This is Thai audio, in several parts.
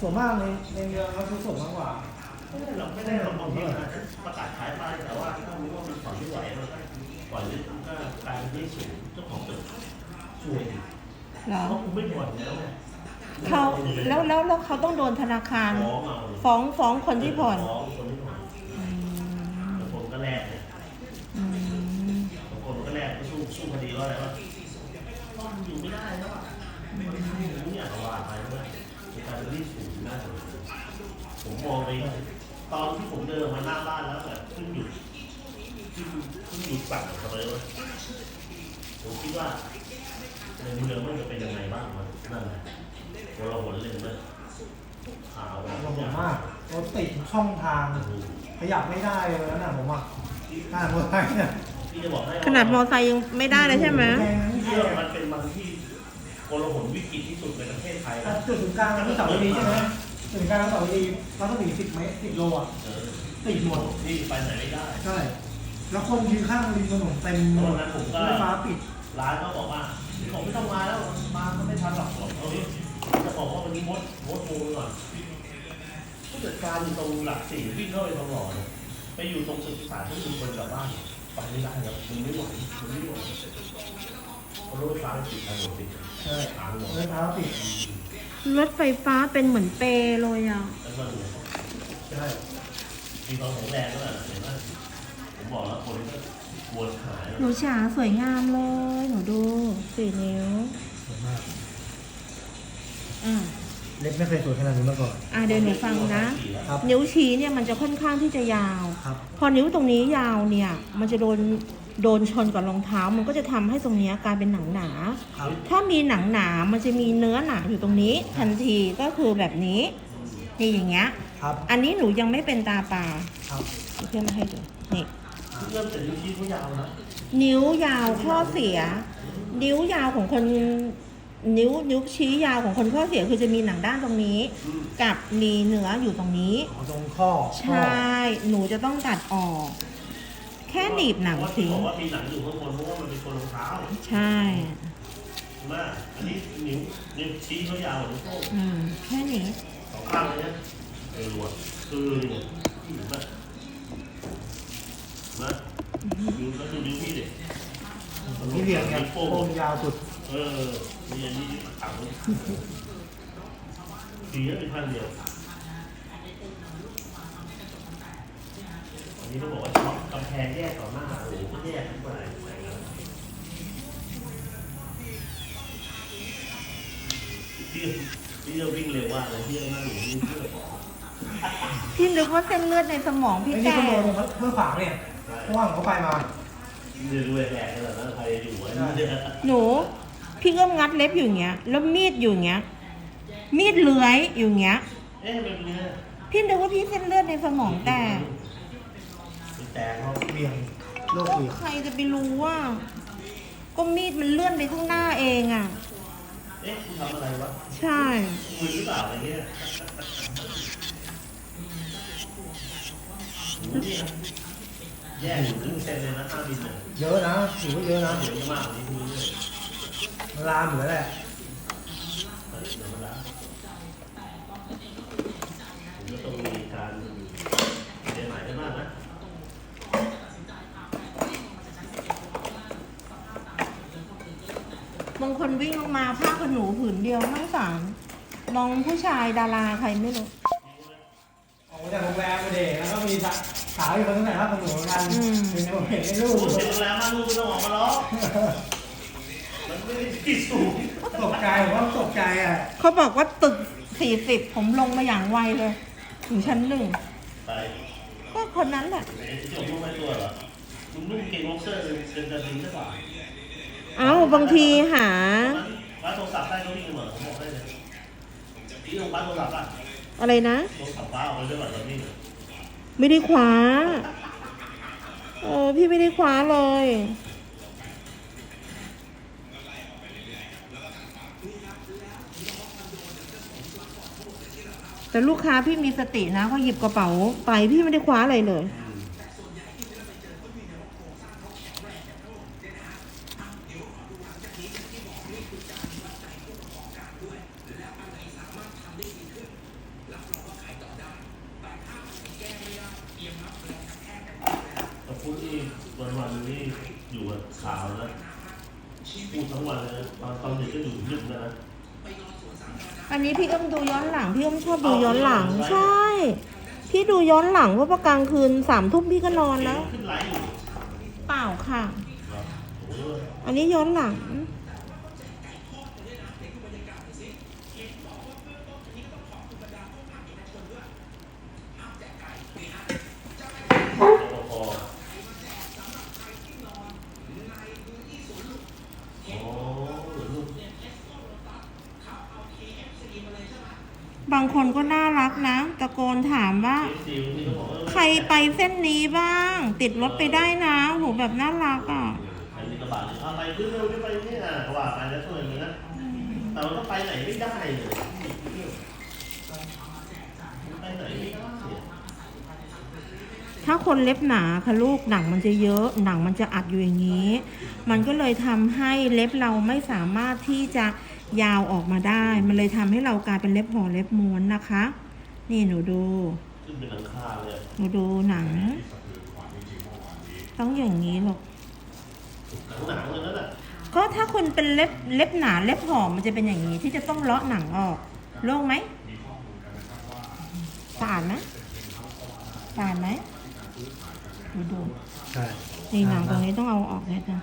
ส่วนมากในในเมืองเขาซื้อส่งมากกว่าไม่ได้หรอกไม่ได้หรอกบางทีอาจจะประกาศขายไปแต่ว่าถ้ารู้ว่ามันปล่อยไม่ไหวมันก็ปล่อยเลยมันก็กลายเป็นที่สูงเจ้าของตึกช่วยเหรอเพราะคุณไม่ผ่อนแล้วไงเขาแล้วแล้วแล้วเขาต้องโดนธนาคาร ฟ้องเอาฟ้องฟ้องคนที่ผ่อนฟ้องคนที่ผ่อนอืมบางคนก็แลกเนี่ยอืมบางคนก็แลกก็สู้สู้คดีว่าอะไรวะว่ามันอยู่ไม่ได้แล้วอะมันไม่อยากว่าไปว่า จะกลายเป็นที่สูงมากเลยผมมองไปตอนที่ผมเดินมาหน้าบ้านแล้วแบบขึ้นหยุดขึ้นขึ้นหยุดสั่งทำไมวะผมคิดว่าในเมืองมันจะเป็นยังไงบ้างมันนั่นแหละตัวเราหนเลยนะข่าวแบบระบบมากรถติดช่องทางขยับไม่ได้เลยนั่นน่ะผมอะขนาดมอเตอร์ไซค์เนี่ยพี่จะบอกให้ว่ขนาดมอไซค์ยังไม่ได้เลยใช่ไหมแพงทั้งเชื่เที่อยวมันเป็นบางที่ โกลาหลวิกฤตที่สุดในประเทศไทยนะจุดศูนย์กลางที่เสาดีใช่ไหมจุดศูนย์กลางเสาดีรัศมีสิบเมตรสิบโลอะเออติดหมดที่ไปไหนไม่ได้ ใช่แล้วคนยืนข้างริมถนนเต็มหมดรถฟ้าปิด ร้านก็บอกว่าผมไม่ต้องมาแล้วมาก็ไม่ทันหรอกบอกเอาดิจะบอกว่าวันนี้มดมดโมงก่อนผู้จัดการอยู่ตรงหลักสี่วิ่งเข้าไปทองหล่อเนี่ยไปอยู่ตรงศึกษาที่ชุมชนกลับบ้านไปไม่ได้แล้วมันไม่ไหวมันไม่ไหว เพราะรถไฟฟ้าติดถนนติดใช่ทางหมดรถฟ้าปิดรถไฟฟ้าเป็นเหมือนเปรเลยอะแล้วก็เนี่ยใช่มีความแข็งแรงก็แหละเห็นไหมผมบอกแล้วคนก็กลัวหายหนูฉาสวยงามเลยหนูดูสี่นิ้วสวยมากอ่าเล็บไม่เคยสวยขนาดนี้มาก่อน อ่าเดี๋ยวหนูฟังนะ ครับ นิ้วชี้เนี่ยมันจะค่อนข้างที่จะยาว ครับ พอนิ้วตรงนี้ยาวเนี่ย มันจะโดน โดนชนกับรองเท้า มันก็จะทำให้ตรงเนี้ยกลายเป็นหนังหนาครับถ้ามีหนังหนา มันจะมีเนื้อหนาอยู่ตรงนี้ ทันทีก็คือแบบนี้นี่อย่างเงี้ยครับอันนี้หนูยังไม่เป็นตาปลาครับเพื่อนมาให้ดูนี่เริ่มแต่นิ้วชี้เขายาวนะนิ้วยาวข้อเสีย นิ้วยาวของคนนิ้วนิ้วชี้ยาวของคนข้อเสียคือจะมีหนังด้านตรงนี้อืมกับมีเนื้ออยู่ตรงนี้อ๋อตรงข้อใช่ หนูจะต้องตัดออก แค่หนีบหนังเพราะว่าที่ทิ้งบอกว่ามีหนังอยู่ข้างบนเพราะว่ามันเป็นคนรองเท้าใช่มากอันนี้นิ้วนิ้วชี้เขายาวกว่านิ้วโป้งอืมแค่นี้สองข้างเลยนะเออรวดคือเนี่ยที่อยู่นะนะดูแล้วดูนิ้วพี่ดิที่เรียงเนี่ยนิ้วโป้โป้งงยาวสุด เออนี่อันนี้ต่ำเลยดีแล้วเป็นพันเดียว นนี้ต้องบอกว่าช็อปกำแพงแยกต่อหน้าโอ้โหแยกทั้งหลายไหนแล้วพี่พี่จะวิ่งเร็วว่าเลยพี่จะนั่งอยู่นี่เพื่อบอกพี่นึกว่าเส้นเลือดในสมองพี่ไอ้แตนี่ก็กโดนเพื่อขวางเนี่ยเพราะว่าเขาไปมาเรื่อยๆแหลกขนาดนั้นใครอยู่วะเนี่ยหนู พี่ก็งัดเล็บอยู่อย่างเงี้ย แล้วมีดอยู่อย่างเงี้ย มีดเลื้อยอยู่อย่างเงี้ย เอ๊ะเป็นเนี่ยพี่นึกว่าพี่เส้นเลือดในสมองแตกเป็น แต่เขาเบี่ยงโลกเบี่ยงใครจะไปรู้ว่าก็มีดมันเลื่อนไปข้างหน้าเองอะ เอ๊ะคุณทำอะไรวะใช่มือหรือเปล่าอะไรเงี้ยโอ้โหเนี่ยแย่อยู่ครึ่งเซนเลยนะห้าบินเนี่ยเยอะนะถือว่าเยอะนะ เดี๋ยวจะมากกว่านี้คือเนี่ยมันลามเหมือนแหละ เดี๋ยวมาละผมก็ต้องมีการเสียหายกันมากนะ บาง คนวิ่งออกมาผ้าขนหนูผืนเดียวทั้งสามน้องผู้ชายดาราใครไม่รู้ ออกมาจากโรงแรมมาเด็กแล้วก็มีสาวอยู่คนนึงไหนครับคนหนูเหมือนกันอืมเป็นผมเห็นในรูปพูดถึงแล้วมาลูกไม่ต้องออกมาล้อกมันไม่ได้ที่สูงตกใจผมว่าตกใจอะเขาบอกว่าตึกสี่สิบผมลงมาอย่างไวเลย ถึงชั้นหนึ่งไปก็คนนั้นแหละเอ๊ะจบลูกไม่ตัวเหรอคุณนุ่งเกงบ็อกเซอร์เป็นเป็นกระดิ่งใช่ป่ะเอ้าบางทีหาร้าน โทรศัพท์ได้ก็วิ่งเหมือนผมบอกได้เลยพี่ลงร้านโทรศัพท์อะอะไรนะโทรศัพท์ฟ้าออกไปด้วยก่อตอนนี้ไม่ได้คว้าเออพี่ไม่ได้คว้าเลยแต่ลูกค้าพี่มีสตินะเขาหยิบกระเป๋าไปพี่ไม่ได้คว้าอะไรเลย ขาวนะพูดทั้งวันเลยตอนตอนเด็กก็ดูลึกนะ อันนี้พี่ต้องดูย้อนหลัง พี่ต้องชอบดูย้อนหลัง ใช่ พี่ดูย้อนหลังว่าประกลางคืนสามทุ่มพี่ก็นอนแล้วเปล่าค่ะ อันนี้ย้อนหลัง บางคนก็น่ารักนะ ตะโกนถามว่า ใครไปเส้นนี้บ้าง ติดรถไปได้นะโหแบบน่ารักอะใครมีกระบะเลยเอาไปขึ้นเร็วจะไปเนี่ยกระบะไปแล้วช่วยมันนะแต่มันก็ไปไหนไม่ได้เลยไปไหนไม่ได้ถ้าคนเล็บหนาค่ะลูกหนังมันจะเยอะ หนังมันจะอัดอยู่อย่างนี้ มันก็เลยทำให้เล็บเราไม่สามารถที่จะ ยาวออกมาได้ มันเลยทำให้เรากลายเป็นเล็บห่อเล็บม้วนนะคะ นี่หนูดูขึ้นเป็นหลังคาเลยหนูดูหนัง ต้องอย่างนี้หรอกหนังหนังเลยนั่นแหละก็ถ้าคนเป็นเล็บเล็บหนาเล็บหอมมันจะเป็นอย่างนี้ที่จะต้องเลาะหนังออกโล่งไหมสะอาดไหมสะอาดไหมดูดูใช่นี่หนังตรงนี้ต้องเอาออกเลยนะ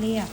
เรียบ